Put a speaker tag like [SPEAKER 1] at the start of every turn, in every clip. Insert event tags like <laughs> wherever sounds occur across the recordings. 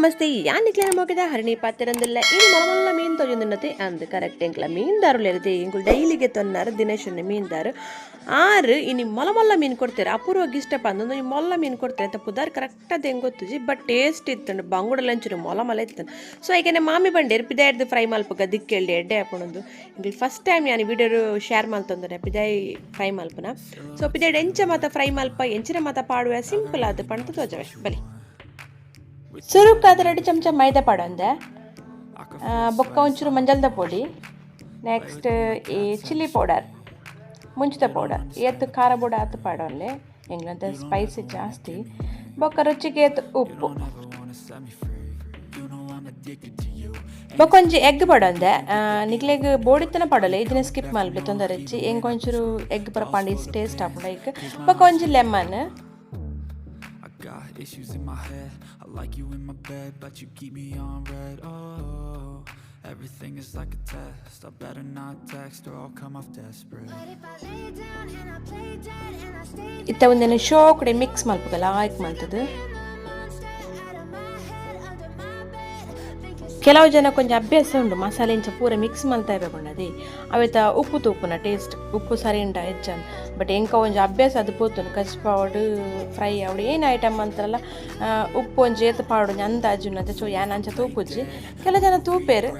[SPEAKER 1] ನಮಸ್ತೆ ಯಾನಿಕ್ಲೇನ ಮೋಗಿದ ಹರಣಿ ಪಾತಿರಂದಿಲ್ಲ ಇನ್ನು ಮಲಮಲ್ಲ ಮೀನ್ ತೊಗೊಂದಿನತೆ ಅಂದ ಕರೆಕ್ಟ್ ಎಂಕ್ಲ ಮೀನ್ ದಾರು ಇರುತ್ತೆ ಇಂಕುಲ್ ಡೈಲಿಗೆ ತೊನ್ನಾರು ದಿನೇಶನ್ ಮೀನ್ ದಾರು ಆರು, ಇನ್ನು ಮೊಲಮಲ್ಲ ಮೀನ್ ಕೊಡ್ತಾರೆ ಅಪೂರ್ವ ಗಿಷ್ಟ ಅಂದ್ರೆ ಈ ಮೊಲ್ಲ ಮೀನು ಕೊಡ್ತಾರೆ ಅಂತ ಪುದಾರ್ ಕರೆಕ್ಟ್ ಅದು ಹೆಂಗೆ ಗೊತ್ತುಜಿ, ಬಟ್ ಟೇಸ್ಟ್ ಇತ್ತಂಡು, ಬಂಗುಡ ಲಂಚು ಮೊಲ ಮಲ ಇತ್ತು ಸೊ ಈಗನೆ ಮಾಮಿ ಬಂಡೆ ಪಿದಾಯ್ದು ಫ್ರೈ ಮಲ್ಪಗ ದಿಕ್ಕೇಳಿ ಎಡ್ಡೆ ಹಾಕೊಂಡು ಇಂಗ್ಲಿ ಫಸ್ಟ್ ಟೈಮ್ ನಾನು ವಿಡಿಯೋ ಶೇರ್ ಮಾಡ್ತಂದ್ರೆ ಪಿದಾಯ್ ಫ್ರೈ ಮಲ್ಪನ. ಸೊ ಪಿದಾಯ್ಡ್ ಎಂಚ ಮಾತ ಫ್ರೈ ಮಲ್ಪ, ಎಂಚಿನ ಮಾತ ಪಾಡುವ ಸಿಂಪಲ್ ಆದ ಪಂತ ತೋಜವೆ ಬಲಿ ಸುರುಕ್ಕಾದ ಎರಡು ಚಮಚ ಮೈದಾ ಪಾಡು ಅಂದೆ. ಆ, ಬೊಕ್ಕ ಒಂಚೂರು ಮಂಜಲ್ದ ಪೊಡಿ. ನೆಕ್ಸ್ಟ್ ಈ ಚಿಲ್ಲಿ ಪೌಡರ್ ಮುಂಚಿತ ಪೌಡರ್ ಏತ್ ಖಾರ ಬುಡ ಆತು ಪಾಡೋಲ್ಲಿ ಎಂಗ್ಲಂತ ಸ್ಪೈಸಿ ಜಾಸ್ತಿ. ಬೊಕ್ಕ ರುಚಿಗೆ ಏತ್ ಉಪ್ಪು. ಬೊಕ್ಕೊಂಜಿ ಎಗ್ ಪಡೊಂದೆ ನಿಗ್ಲೆಗ್ ಬೋಡಿತ್ತನ ಪಡಲ್ಲ ಇದನ್ನ ಸ್ಕಿಪ್ ಮಲ್ಪೆ ತೊಂದರೆ ಹೆಂಗೆ ಒಂಚೂರು ಎಗ್ ಪರ ಪಾಂಡಿ ಟೇಸ್ಟ್ ಆಪುಂಡ ಈಗ ಬೊಕ್ಕ
[SPEAKER 2] lemon issues in my head. I like you in my bed, but you keep me on red. Oh, everything is like a test. I better not text or I'll come off desperate.
[SPEAKER 1] ಇತ್ತ ಒಂದೇನು show ಕಡೆ mix ಮಲ್ಪಗಲ್ಲ ಆಯ್ಕೆ ಮಾಡ್ತದೆ ಕೆಲವು ಜನ ಕೊಂಚ ಅಭ್ಯಾಸ ಉಂಡು, ಮಸಾಲೆ ಇಂಚ ಪೂರ ಮಿಕ್ಸ್ ಮಲ್ತಾ ಇರಬೇಕಂಡದಿ ಅವೆತ ಉಪ್ಪು ತೂಪುನ ಟೇಸ್ಟ್ ಉಪ್ಪು ಸರಿ ಉಂಡ ಹೆಚ್ಚನ್. ಬಟ್ ಎಂಕ ಒಂಜಿ ಅಭ್ಯಾಸ ಅದು ಪೋತುನು ಕಚ್ಪಾವಡು ಫ್ರೈ ಅವಡು ಏನು ಐಟಮ್ ಅಂತಾರಲ್ಲ ಉಪ್ಪು ಒಂಜಿ ಏತು ಪಾವಡು ಅಂದಾಜು ಅಂತ ಚೋ ಯಾನ ಅಂಚ ತೂಪುಜ್ಜಿ ಕೆಲವು ಜನ ತೂಪೇರು,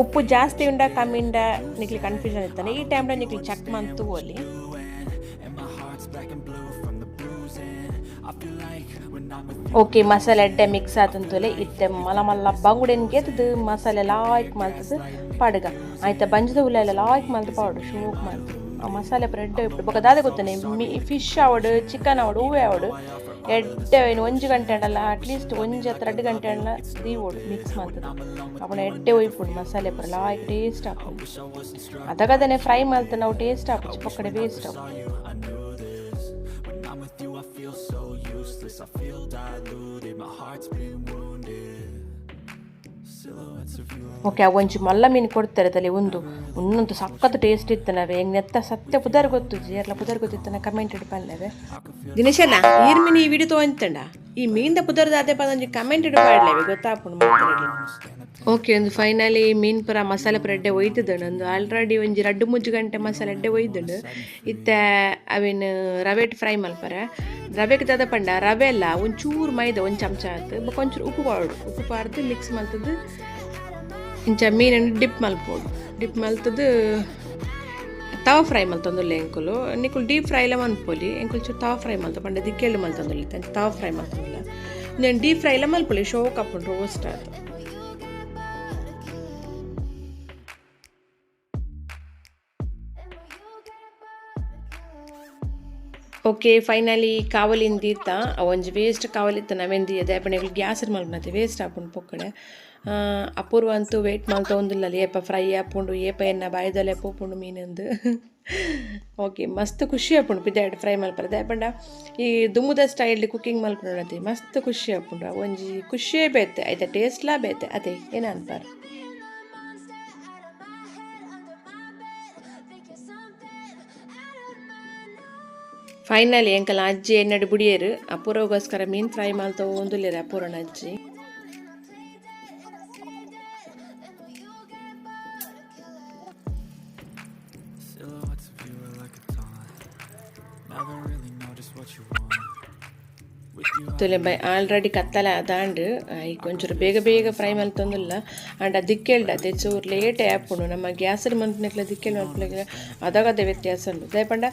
[SPEAKER 1] ಉಪ್ಪು ಜಾಸ್ತಿ ಉಂಡ, ಕಮ್ಮಿ ಉಂಡ ನಿಕ್ಲಿ ಕನ್ಫ್ಯೂಷನ್ ಇರ್ತಾನೆ ಈ ಟೈಮ್ಲ ನಿಕ್ಲಿ ಚೆಕ್ ಮಂತು ಅಲ್ಲಿ ಓಕೆ ಮಸಾಲೆ ಎಡ್ಡೆ ಮಿಕ್ಸ್ ಆತಂತಲೆ ಇತ್ತೆ ಮಲ ಮಲ್ಲ ಬಂಗುಡೆನ್ ಗೆದ್ದು ಮಸಾಲೆ ಲಾಯ್ಕ್ ಮಲ್ತದು ಪಾಡುಗ ಆಯ್ತಾ ಬಂಜದ ಹುಲ್ಲ ಲಾಯ್ಕ್ ಮಾಡ್ದು ಪಾಡು ಶೋಕ್ ಮಾಡ್ತು ಆ ಮಸಾಲೆ ಬ್ರೆಡ್ ಇಟ್ಟು ಬೊಕ ದಾದ ಗೊತ್ತಾನೆ ಮೀ ಫಿಶ್ ಆವಡು ಚಿಕನ್ ಆವಡು ಹೂವೆ ಆವಡು ಎಡ್ಡೆ ಏನು ಒಂಜು ಗಂಟೆ ಅಲ್ಲ ಅಟ್ಲೀಸ್ಟ್ ಒಂಜು ಹತ್ತು ಎರಡು ಗಂಟೆ ಅಲ್ಲ ದೀವೋಡು ಮಿಕ್ಸ್ ಮಾಡ್ತದೆ ಅವನ ಎಡ್ಡೆ ಒಯ್ಪುಡು ಮಸಾಲೆ ಪುರ ಲಾಯ್ಕ್ ಟೇಸ್ಟ್ ಹಾಕು ಅದಗದನೆ ಫ್ರೈ ಮಲ್ತು ನಾವು ಟೇಸ್ಟ್ ಹಾಕುಚ್ಚು ಪಕ್ಕಡೆ ವೇಸ್ಟ್ ಹಾಕು
[SPEAKER 2] I feel diluted. My heart's been wounded.
[SPEAKER 1] Okay ಆ ಒಂಚು ಮಲ್ಲ ಮೀನು ಕೊಡ್ತಾರೆ ತಲೆ ಒಂದು ಒಂದೊಂದು ಸಖತ್ ಟೇಸ್ಟ್ ಇತ್ತನವೆ ಹೆಂಗ್ ನೆತ್ತ ಸತ್ಯ ಪುದರ್ ಗೊತ್ತು ಜೀರ್ಲ ಪುದರ್ ಗೊತ್ತಿತ್ತನ ಕಮೆಂಟ್ ಇಡ್ಪಲ್ಲವೆ ದಿನೇಶನ ಈರ್ ಮೀನು ಈ ವಿಡಿಯೋ ತೊಗೊಂತಂಡ ಈ ಮೀನ್ದ ಪುದರ್ದ ಅದೇ ಪದ ಕಮೆಂಟ್ ಇಡ್ಪಾಡ್ಲೇವೆ ಗೊತ್ತಾಪುಂಡು ಮಾತಾಡಿ ಓಕೆ ಒಂದು ಫೈನಲಿ ಮೀನ್ ಪುರ ಮಸಾಲೆ ಪುರ ಎಡ್ಡೆ ಒಯ್ದಿದ್ದಣ್ಣ ಒಂದು ಆಲ್ರೆಡಿ ಒಂಜಿ ರಡ್ಡು ಮುಜ್ಜು ಗಂಟೆ ಮಸಾಲೆ ಎಡ್ಡೆ ಒಯ್ದಣ್ಣ ಇತ್ತ ಅವೇನು ರವೆಟ್ ಫ್ರೈ ಮಲ್ಪರ. ರವೆಗೆ ದಾದ ಪಂಡ, ರವೆ ಎಲ್ಲ ಒಂಚೂರು ಮೈದ, ಒಂದು ಚಮಚ ಆಯ್ತು ಬಕ್ ಉಪ್ಪು ಪಾಡು ಉಪ್ಪು ಪಾಡ್ದು ಮಿಕ್ಸ್ ಮಲ್ತದ್ದು ಇಂಚ ಮೀನನ್ನು ಡಿಪ್ ಮಲ್ಪೋಡು. ಡಿಪ್ ಮಲ್ತದ್ದು ತವ ಫ್ರೈ ಮಲ್ತೊಂದುಲ್ಲ ಎಂಕುಲು. ನಿಕುಲು ಡೀಪ್ ಫ್ರೈಲ ಮನ್ಪೊಲಿ ಎಂಕುಲ್ ಚೂರು ತವ ಫ್ರೈ ಮಲ್ತ, ಪಂಡ ದಿಕ್ಕೇಳು ಮಲ್ತೊಂದುಲ್ಲ ತವ ಫ್ರೈ ಮಲ್ತೊಂದಿಲ್ಲ ನಾನು ಡೀಪ್ ಫ್ರೈ ಲ ಶೋಕ್ ಹಾಕೊಂಡು ರೋಸ್ಟ್ ಆಯ್ತು ಓಕೆ ಫೈನಲಿ ಕಾವಲಿಂದ ಇತ್ತ ಒಂಜಿ ವೇಸ್ಟ್ ಕಾವಲಿತ್ತ ನಾವೆಂದು ಅದೇ ಗ್ಯಾಸ್ ಮಲ್ಪನತ್ತೆ ವೇಸ್ಟ್ ಹಾಕೊಂಡು ಪೊಕ್ಕಡೆ. ಅಪೂರ್ವ ಅಂತೂ ವೇಟ್ ಮಾಡ್ತಾ ಒಂದಿಲ್ಲ ಏಪ ಫ್ರೈ ಹಾಕೊಂಡು ಏಪ ಎನ್ನ ಬಾಯ್ದಲ್ಲಿ ಪೋಪುಂಡು ಮೀನಂದು. ಓಕೆ ಮಸ್ತ್ ಖುಷಿ ಆಪುಂಡು ಪಿದಾಡ್ ಫ್ರೈ ಮಲ್ಪರ. ಪಂಡ ಈ ದುಮ್ಮದ ಸ್ಟೈಲ್ ಕುಕ್ಕಿಂಗ್ ಮಲ್ಪುಂಡು ಮಸ್ತ್ ಖುಷಿ ಆಪುಂಡು, ಒಂಜಿ ಖುಷಿಯೇ ಬೇತೆ ಆಯ್ತಾ ಟೇಸ್ಟ್ಲಾ ಬೇತೆ, ಅದೇ ಏನ ಫೈನಲಿ ಎಂಕಲ ಅಜ್ಜಿ ಎನ್ನಡು ಬುಡಿಯರು ಅಪೂರ್ವಗೋಸ್ಕರ ಮೀನ್ ಫ್ರೈ ಮಾಡ್ತಾ ಒಂದುಲ್ಲೇರು ಅಪೂರ್ವನ ಅಜ್ಜಿ
[SPEAKER 2] Silhouettes of you are like a taunt. Never really know just what you want.
[SPEAKER 1] ತುಲೆ ಆಲ್ರೆಡಿ ಕತ್ತಲ ಅದಾಂಡ್ ಈ ಕೊಂಚೂರು ಬೇಗ ಬೇಗ ಫ್ರೈ ಮಲ್ತೊಂದಿಲ್ಲ ಅಂಡ್ ಅದಕ್ಕೆ ಅದೇ ಚೂರು ಲೇಟ್ ಆ್ಯಪುಂಡು ನಮ್ಮ ಗ್ಯಾಸ್ ಮಲ್ಪನಕ್ಲ ದಿಕ್ಕೇಳಿ ಮಲ್ಪಲಿಕ್ಕೆ ಅದಾಗದೇ ವ್ಯತ್ಯಾಸ ಉಂಟು. ದಯಪಂಡ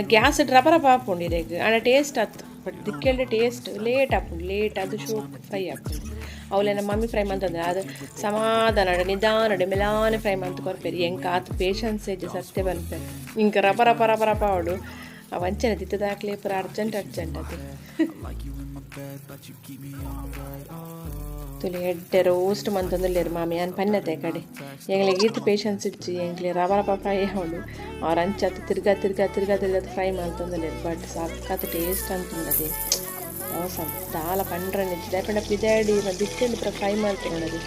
[SPEAKER 1] ಗ್ಯಾಸ್ ರಬರ ಪಾಪುಂಡು ಇರೇಗ ಆಡ ಟೇಸ್ಟ್ ಆತು ಬಟ್ ದಿಕ್ಕೇಳ್ದ ಟೇಸ್ಟ್ ಲೇಟ್ ಆಪುಂಡು ಲೇಟ್ ಅದು ಶೋ ಫ್ರೈ ಆಪ್ ಅವಳೆ ನಮ್ಮ ಮಮ್ಮಿ ಫ್ರೈ ಮಾಡ್ತಂದ್ರೆ ಅದು ಸಮಾಧಾನ ನಿಧಾನ ಮೆಲಾನೆ ಫ್ರೈ ಮಂತ್ ಕೊರ್ಪೇರಿ ಹೆಂಗೆ ಆತು ಪೇಷನ್ಸ್ ಇದೆ ಸತ್ಯ ಬನ್ಪೇರಿ ಇಂಕ ರಪ ರಪ ರಪ ರಪ ಅವಂಚನೆ ತಿತ್ತದಾಕ್ಲಿ ಪುರ ಅರ್ಜೆಂಟ್ ಅರ್ಜೆಂಟ್ ಅದು. ತುಲಿ ಎಡ್ಡೆ ರೋಸ್ಟ್ ಮಂತಂದುಲ್ಲೇರು ಮಾಮಿ. ಅನ್ ಪನ್ನತೆ ಕಡೆ. ಎಂಗ್ಲಿಗೆ ಗೀತ ಪೇಷನ್ಸ್ ಇಡ್ಚಿ, ಎಂಗ್ಲಿ ರವ ರವ ಫ್ರೈ ಅವಳು ಅವ್ರ ಅಂಚತ್ತು ತಿರ್ಗಾ ತಿರ್ಗಾ ತಿರ್ಗಾ ತಿರ್ಗಾ ಫ್ರೈ ಮಾಡ್ತಂದುಲ್ಲೇರು ಬಟ್ ಸಕ್ಕತ್ ಟೇಸ್ಟ್ ಅಂತುಂಡದೆ ಅವಸಂ ದಾಲ ಪಂಡ್ರನಿಚ್ಚಿ ಪಂಡ ಪಿದಾಡಿ ದಿಕ್ಕಲ್ಲಿ ಪೂರ ಫ್ರೈ ಮಾಡ್ತಿರೋಣದು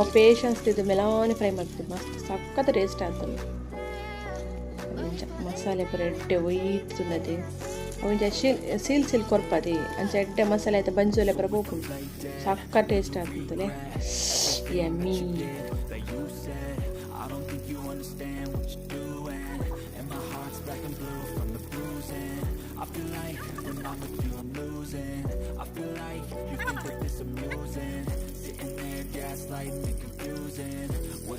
[SPEAKER 1] ಅವ್ ಪೇಷನ್ಸ್ ತಿದ್ದು ಮೆಲಾನಿ ಫ್ರೈ ಮಾಡ್ತೀವಿ ಮಸ್ತ್ ಸಖತ್ ಟೇಸ್ಟ್ ಆಗ್ತದೆ ಮಸಾಲೆ ಪುರ ಎಡ್ಡೆ ಒಯ್ತುನ್ನದೆ ಒಂಚ ಶೀಲ್ ಸೀಲ್ ಸೀಲ್ ಕೊರ್ಪದಿ ಅಂಚ ಎಡ್ಡೆ ಮಸಾಲೆ ಆಯ್ತು ಬಂಜೋಲೆ ಬರ ಬೋಪುಂಡು ಸಕ್ಕ ಟೇಸ್ಟ್ ಆಗ್ತದೆ yummy
[SPEAKER 2] that you said I don't think you understand what you're doing And my heart's black and blue from the bruising I feel like when I'm with you I'm losing I feel like you think that this amusing Sitting there gaslighting and confusing Was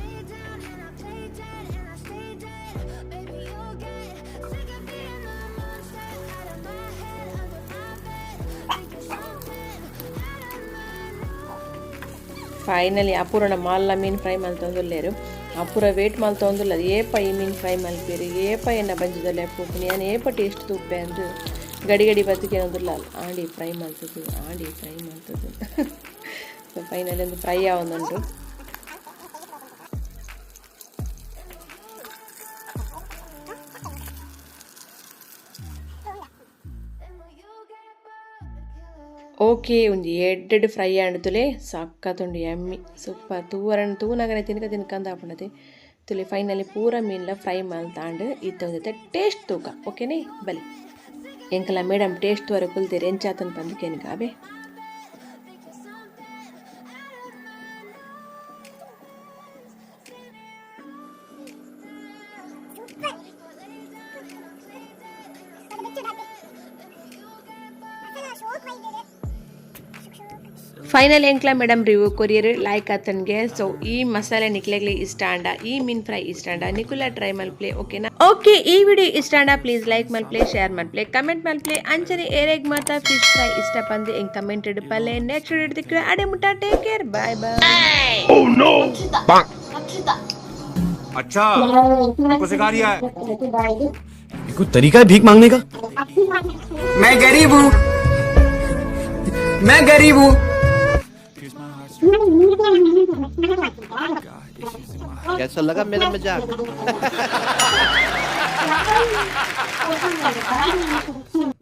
[SPEAKER 1] finally ಅಪೂರ್ಣ ಮಾಲ್ಲ ಮೀನು fry ಮಲ್ತೊಂದುಲ್ಲೇರು ಅಪೂರ wait ಮಲ್ತೊಂದುಲ್ಲ ಏಪ ಈ ಮೀನು fry ಮಲ್ಪೇರು ಏಪ ಎನ್ನ ಬಂಜದಲ್ಲ ಪೂಪುನಿ ನಾನು ಏಪ taste ತುಪ್ಪೆ ಅಂದು ಗಡಿ ಗಡಿ ಬದುಕಿ ಅನ್ನೋದಿಲ್ಲ ಆಂಡಿ ಫ್ರೈ ಮಲ್ತದ್ದು ಆಂಡಿ ಫ್ರೈ ಮಲ್ತದ್ದು ಸೊ ಫೈನಲಿ ಒಂದು ಫ್ರೈ ಆವೊಂದುಂಟು ಓಕೆ, ಒಂದು ಎಡ್ಡೆಡ್ ಫ್ರೈ ಆಂಡ್ತುಲೆ ಸಕ್ಕತ್ತುಂಡು ಎಮ್ಮಿ. ಸೂಪರ್. ತೂವರಣ್ಣ ತೂನಗನೆ ತಿನ್ಕ ತಿನ್ಕಂದ ಆಪಣತೆ. ತುಲೆ ಫೈನಲಿ ಪೂರ ಮೀನ್ಲ ಫ್ರೈ ಮಲ್ತಾಂಡು ಜೊತೆ ಟೇಸ್ಟ್ ತೂಕ. ಓಕೆನೇ? ಬಲಿ. ಎಂಕಲ ಮೇಡಮ್ ಟೇಸ್ಟ್ ತೋರ ಕುಲ್ತೀರಿ, ಎಂಚಾತನ್ ಬಂದು ಕೆನ್ಕಾಬೆ ಫೈನಲ್ ಎಂಕ್ಲ ಮೇಡಮ್ ರಿವ್ಯೂ ಕೊರಿಯರ್ ಲೈಕ್ ಆತನ್ಗೆ ಸೊ ಈ ಮಸಾಲೆ ನಿಕ್ಲೆಗ್ಲಿ ಇಷ್ಟ ಅಂಡ ಈ ಮೀನ್ ಫ್ರೈ ಇಷ್ಟ ಅಂಡ ನಿಕುಲ ಟ್ರೈ ಮಲ್ಪ್ಲೆ ಓಕೆನಾ ಓಕೆ ಈ ವಿಡಿಯೋ ಇಷ್ಟ ಅಂಡ ಪ್ಲೀಸ್ ಲೈಕ್ ಮಲ್ಪ್ಲೆ ಶೇರ್ ಮಲ್ಪ್ಲೆ ಕಮೆಂಟ್ ಮಲ್ಪ್ಲೆ ಅಂಚನೆ ಏರೆಗ್ ಮಾತಾ ಫಿಶ್ ಫ್ರೈ ಇಷ್ಟ ಬಂದು ಎಂಗ್ ಕಮೆಂಟ್ ಇಡಪಲ್ಲೆ ನೆಕ್ಸ್ಟ್ ವಿಡಿಯೋ ಇಡ್ತಿಕ್ಕಿವೆ ಅಡೆ ಮುಟ್ಟ ಟೇಕ್ ಕೇರ್ ಬಾಯ್ ಬಾಯ್
[SPEAKER 3] अच्छा आपको सिखा रिया है
[SPEAKER 4] ये कोई तरीका है भीख मांगने का
[SPEAKER 5] मैं गरीब हूँ मैं गरीब हूँ
[SPEAKER 4] कैसा लगा मेरा मज़ाक? <laughs> <laughs>